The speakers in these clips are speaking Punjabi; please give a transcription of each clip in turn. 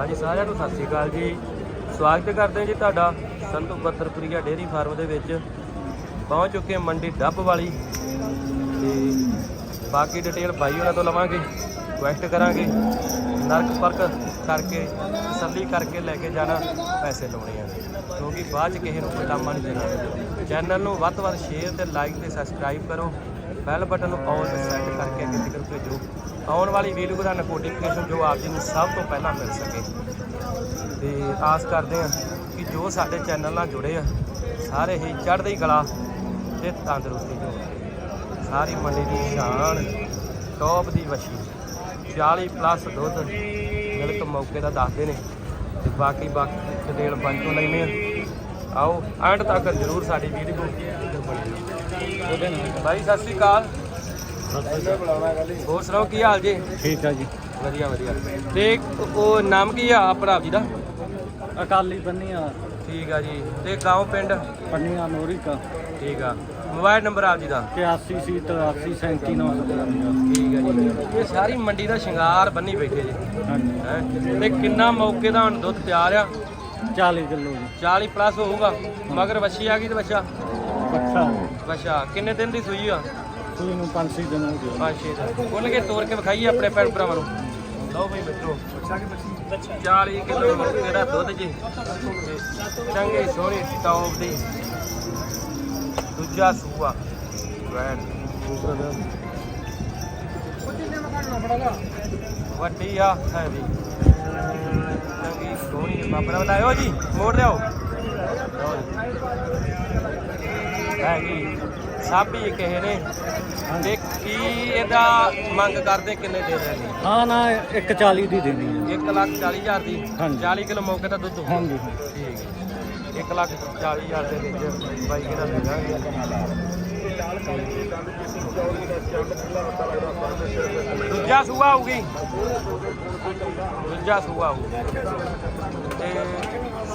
ਹਾਂਜੀ, ਸਾਰਿਆਂ ਨੂੰ ਸਤਿ ਸ੍ਰੀ ਅਕਾਲ ਜੀ। ਸਵਾਗਤ ਕਰਦੇ ਹਾਂ ਜੀ ਤੁਹਾਡਾ ਸੰਤੂ ਬੱਤਰਪੁਰੀਆ ਡੇਅਰੀ ਫਾਰਮ ਦੇ ਵਿੱਚ। ਪਹੁੰਚ ਚੁੱਕੇ ਹਾਂ ਮੰਡੀ ਡੱਬ ਵਾਲੀ। ਤੇ ਬਾਕੀ ਡਿਟੇਲ ਬਾਈ ਉਹਨਾਂ ਤੋਂ ਲਵਾਂਗੇ ਰਿਕੁਐਸਟ ਕਰਾਂਗੇ। ਨਰਕ ਪਰਕ ਕਰਕੇ, ਤਸੱਲੀ ਕਰਕੇ ਲੈ ਕੇ ਜਾਣਾ, ਪੈਸੇ ਲਾਉਣੇ ਆ। ਕਿਉਂਕਿ ਬਾਅਦ ਚ ਕਿਸੇ ਨੂੰ ਕੋਈ ਨਹੀਂ ਦੇਣਾ ਚੈਨਲ ਨੂੰ ਵੱਧ ਤੋਂ ਵੱਧ ਸ਼ੇਅਰ ਤੇ ਲਾਈਕ ਤੇ ਸਬਸਕ੍ਰਾਈਬ ਕਰੋ। ਬੈਲ ਬਟਨ ਨੂੰ ਆਲ ਤੇ ਸੈੱਟ ਕਰਕੇ ਅੱਗੇ ਤੱਕ ਭੇਜੋ। ਆਉਣ ਵਾਲੀ ਵੀਡੀਓ ਦਾ ਨੋਟੀਫਿਕੇਸ਼ਨ ਜੋ ਆਪ ਜੀ ਨੂੰ ਸਭ ਤੋਂ ਪਹਿਲਾਂ ਮਿਲ ਸਕੇ। ਤੇ ਆਸ ਕਰਦੇ ਹਾਂ ਕਿ ਜੋ ਸਾਡੇ ਚੈਨਲ ਨਾਲ ਜੁੜੇ ਆ ਸਾਰੇ ਹੀ ਚੜ੍ਹਦੀ ਕਲਾ ਤੇ ਤੰਦਰੁਸਤੀ ਜੋ ਸਾਰੀ ਮੰਡੀ ਦੀ ਸ਼ਾਨ ਟੌਪ ਦੀ ਵਸ਼ੀ 40 ਪਲੱਸ ਦੁੱਧ ਮਿਲਕ ਮੌਕੇ ਦਾ ਦੱਸਦੇ ਨੇ। ਤੇ ਬਾਕੀ ਬਾਕੀ ਬਾਈ ਤੋਂ ਲੈਨੇ ਆ ਆਓ ਐਂਡ ਤੱਕ ਜਰੂਰ ਸਾਡੀ ਵੀਡੀਓ ਬਣੀ। ਬਾਈ ਸਤਿ ਸ੍ਰੀ ਅਕਾਲ। ਹੋਰ ਸੁਣਾਓ ਕੀ ਹਾਲ ਜੀ? ਠੀਕ ਆ ਜੀ। ਵਧੀਆ ਵਧੀਆ। ਤੇ ਉਹ ਨਾਮ ਕੀ ਆ ਭਰਾ ਜੀ ਦਾ? ਅਕਾਲੀ ਬੰਨੀਆਂ ਠੀਕ ਆ ਜੀ। ਤੇ ਗਾਉਂ ਪਿੰਡ? ਪੰਨੀਆਂ ਨੋਰੀਕਾ। ਠੀਕ ਆ। ਮੋਬਾਈਲ ਨੰਬਰ ਆਪ ਜੀ ਦਾ? 81 ਸੀ 83 37955 ਠੀਕ ਆ ਜੀ। ਇਹ ਸਾਰੀ ਮੰਡੀ ਦਾ ਸ਼ਿੰਗਾਰ ਬੰਨੀ ਬੈਠੇ ਜੀ। ਹਾਂਜੀ। ਹੈਂ? ਤੇ ਕਿੰਨਾ ਮੌਕੇ ਦਾ ਹੁਣ ਦੁੱਧ ਤਿਆਰ ਆ? 40 ਕਿਲੋ ਜੀ। 40 ਪਲੱਸ ਹੋਊਗਾ। ਮਗਰ ਵੱਛੀ ਆ ਗਈ ਤੇ ਬੱਚਾ ਅੱਛਾ ਬੱਚਾ ਕਿੰਨੇ ਦਿਨ ਦੀ ਸੂਈ ਆ? ਸੂਈ ਨੂੰ 5-6 ਦਿਨ ਹੋ ਪੰਜ ਛੇ ਦਿਨ ਖੁੱਲ ਕੇ ਤੋੜ ਕੇ ਵਿਖਾਈਏ ਆਪਣੇ ਭੈਣ ਭਰਾਵਾਂ ਨੂੰ। ਲਓ ਬਈ ਮਿੱਤਰੋ 40 ਕਿਲੋ ਮੌਕੇ ਦਾ ਦੁੱਧ ਜੀ। ਤੇ ਚੰਗੀ ਟੌਪ ਦੀ। ਦੂਜਾ ਸੂਆ। ਵੈਣ ਵੱਡੀ ਆ, ਹੈ ਵੀ ਚੰਗੀ ਸੋਹਣੀ ਬਾਬਰਾ ਬੁਲਾਇਓ ਜੀ। ਮੋੜ ਲਿਆਓ। ਹੈਗੀ। ਸਾਬੀ ਕਿਸੇ ਨੇ। ਤੇ ਕੀ ਇਹਦਾ ਮੰਗ ਕਰਦੇ ਕਿੰਨੇ ਦੇ ਰਹੇ ਨੇ? ਹਾਂ ਨਾ 140 ਦੀ ਦੇਣੀ ਹੈ। 1 ਲੱਖ 40 ਹਜ਼ਾਰ ਦੀ। ਹਾਂਜੀ। 40 ਕਿਲੋ ਮੌਕੇ ਦਾ ਦੁੱਧ ਹੋਊਗਾ। ਹਾਂਜੀ। ਠੀਕ ਹੈ। 1 ਲੱਖ 40 ਹਜ਼ਾਰ ਦੇ ਵਿੱਚ ਬਾਈ ਕਿਹਦਾ ਦੇ ਦਾਂਗੇ। ਦੂਜਾ ਸੂਆ ਆਊਗੀ। ਦੂਜਾ ਸੂਆ ਆਊ। ਤੇ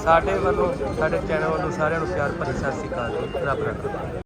ਸਾਡੇ ਵੱਲੋਂ ਸਾਡੇ ਚੈਨਲ ਵੱਲੋਂ ਸਾਰਿਆਂ ਨੂੰ ਪਿਆਰ ਭਰੀ ਸਤਿ ਸ਼੍ਰੀ ਅਕਾਲ ਜੀ। ਰੱਬ ਰੱਖੇ।